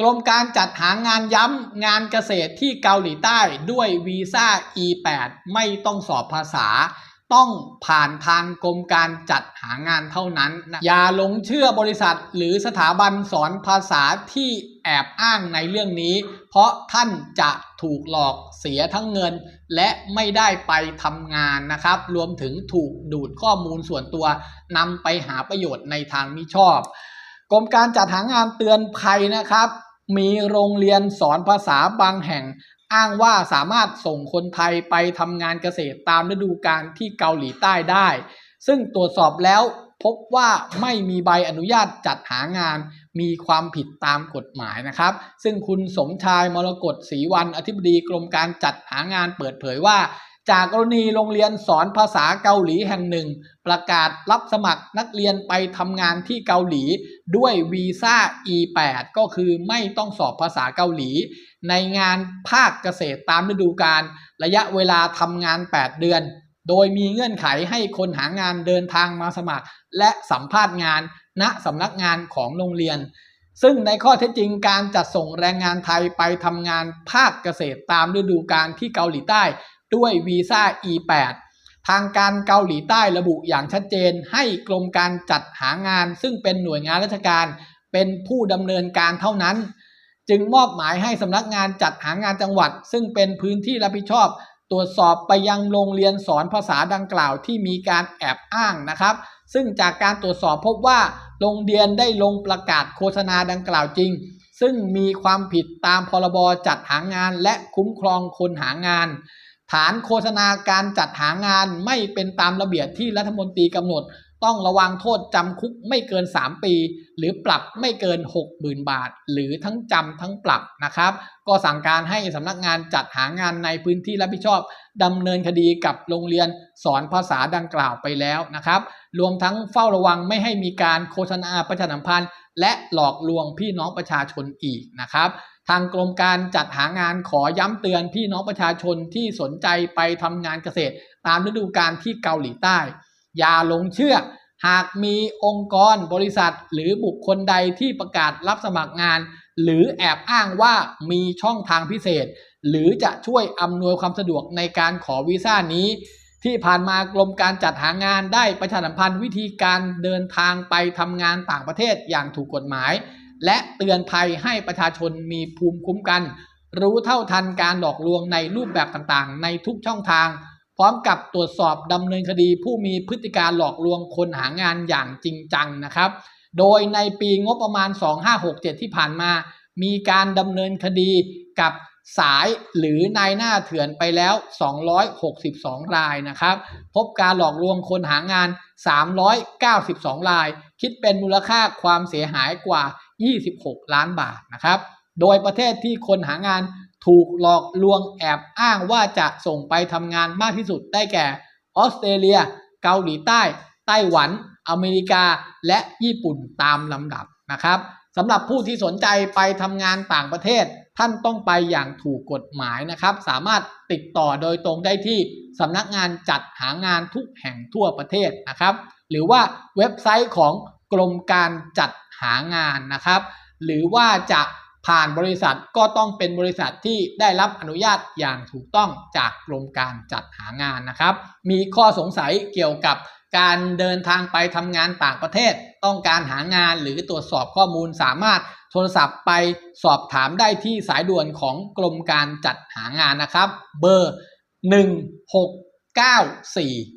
กรมการจัดหางานย้ำงานเกษตรที่เกาหลีใต้ด้วยวีซ่า E8 ไม่ต้องสอบภาษา ต้องผ่านทางกรมการจัดหางานเท่านั้นนะอย่าหลงเชื่อบริษัทหรือสถาบันสอนภาษาที่แอบอ้างในเรื่องนี้ เพราะท่านจะถูกหลอกเสียทั้งเงิน และไม่ได้ไปทำงานนะครับ รวมถึงถูกดูดข้อมูลส่วนตัวนำไปหาประโยชน์ในทางมิชอบ กรมการจัดหางานเตือนภัยนะครับ มีโรงเรียนสอนภาษาบางแห่ง อ้างว่าสามารถส่งคนไทยไปทำงานเกษตรตามฤดูกาลที่เกาหลีใต้ได้ ซึ่งตรวจสอบแล้วพบว่าไม่มีใบอนุญาตจัดหางาน มีความผิดตามกฎหมายนะครับ ซึ่งคุณสมชายมรกตศรีวันอธิบดีกรมการจัดหางานเปิดเผยว่า จากกรณีโรงเรียนสอนภาษาเกาหลีแห่งหนึ่ง ประกาศรับสมัครนักเรียนไปทำงานที่เกาหลีด้วยวีซ่า E8 ก็คือไม่ต้องสอบภาษาเกาหลี ในงานภาคเกษตรตามฤดูกาลระยะเวลาทำงาน 8 เดือน โดยมีเงื่อนไขให้คนหางานเดินทางมาสมัคร และสัมภาษณ์งานณสำนักงานของโรงเรียนซึ่งในข้อเท็จจริงการจัดส่งแรงงานไทยไปทำงานภาคเกษตรตามฤดูกาลที่เกาหลีใต้ ด้วยวีซ่า E8 ทางการเกาหลีใต้ระบุอย่างชัดเจนให้กรมการจัดหางาน ซึ่งเป็นหน่วยงานราชการเป็นผู้ดำเนินการเท่านั้น จึงมอบหมายให้สำนักงานจัดหางานจังหวัด ซึ่งเป็นพื้นที่รับผิดชอบตรวจสอบไปยังโรงเรียนสอนภาษาดังกล่าวที่มีการแอบอ้างนะครับ ซึ่งจากการตรวจสอบพบว่า โรงเรียนได้ลงประกาศโฆษณาดังกล่าวจริง ซึ่งมีความผิดตามพรบจัดหางานและคุ้มครองคนหางาน ฐานโฆษณาการจัดหางานไม่เป็นตามระเบียบที่รัฐมนตรีกำหนด ต้องระวังโทษจำคุกไม่เกิน 3 ปี หรือปรับไม่เกิน 60,000 บาท หรือทั้งจำทั้งปรับนะครับ ก็สั่งการให้สำนักงานจัดหางานในพื้นที่รับผิดชอบดำเนินคดีกับโรงเรียนสอนภาษาดังกล่าวไปแล้วนะครับ รวมทั้งเฝ้าระวังไม่ให้มีการโฆษณาประชาสัมพันธ์ และหลอกลวงพี่น้องประชาชนอีกนะครับ ทางกรมการจัดหางานขอย้ำเตือนพี่น้องประชาชนที่สนใจไปทำงานเกษตร ตามฤดูกาลที่เกาหลีใต้ อย่าหลงเชื่อ หากมีองค์กรบริษัท หรือบุคคลใดที่ประกาศรับสมัครงาน หรือแอบอ้างว่ามีช่องทางพิเศษ หรือจะช่วยอำนวยความสะดวกในการขอวีซ่านี้ ที่ผ่านมากรมการจัดหางานได้ประชาสัมพันธ์วิธีการเดินทางไปทำงานต่างประเทศอย่างถูกกฎหมาย และเตือนภัยให้ประชาชนมีภูมิคุ้มกัน รู้เท่าทันการหลอกลวงในรูปแบบต่างๆ ในทุกช่องทาง พร้อมกับตรวจสอบดำเนินคดีผู้มีพฤติการหลอกลวงคนหางานอย่างจริงจังนะครับ โดยในปีงบประมาณ 2567 ที่ผ่านมา มีการดำเนินคดีกับสายหรือนายหน้าเถื่อนไปแล้ว 262 รายนะครับ พบการหลอกลวงคนหางาน 392 ราย คิดเป็นมูลค่าความเสียหายกว่า 26 ล้านบาทนะครับ โดยประเทศที่คนหางานถูกหลอกลวงแอบอ้างว่าจะส่งไปทำงานมากที่สุดได้แก่ออสเตรเลีย เกาหลีใต้ ไต้หวัน อเมริกา และญี่ปุ่นตามลำดับนะครับสำหรับผู้ที่สนใจไปทำงานต่างประเทศ ท่านต้องไปอย่างถูกกฎหมายนะครับ สามารถติดต่อโดยตรงได้ที่สำนักงานจัดหางานทุกแห่งทั่วประเทศนะครับ หรือว่าเว็บไซต์ของ กรมการจัดหางานนะครับ หรือว่าจะผ่านบริษัทก็ต้องเป็นบริษัทที่ได้รับอนุญาตอย่างถูกต้องจากกรมการจัดหางานนะครับ มีข้อสงสัยเกี่ยวกับการเดินทางไปทำงานต่างประเทศ ต้องการหางานหรือตรวจสอบข้อมูลสามารถโทรศัพท์ไปสอบถามได้ที่สายด่วนของกรมการจัดหางานนะครับ เบอร์ 1694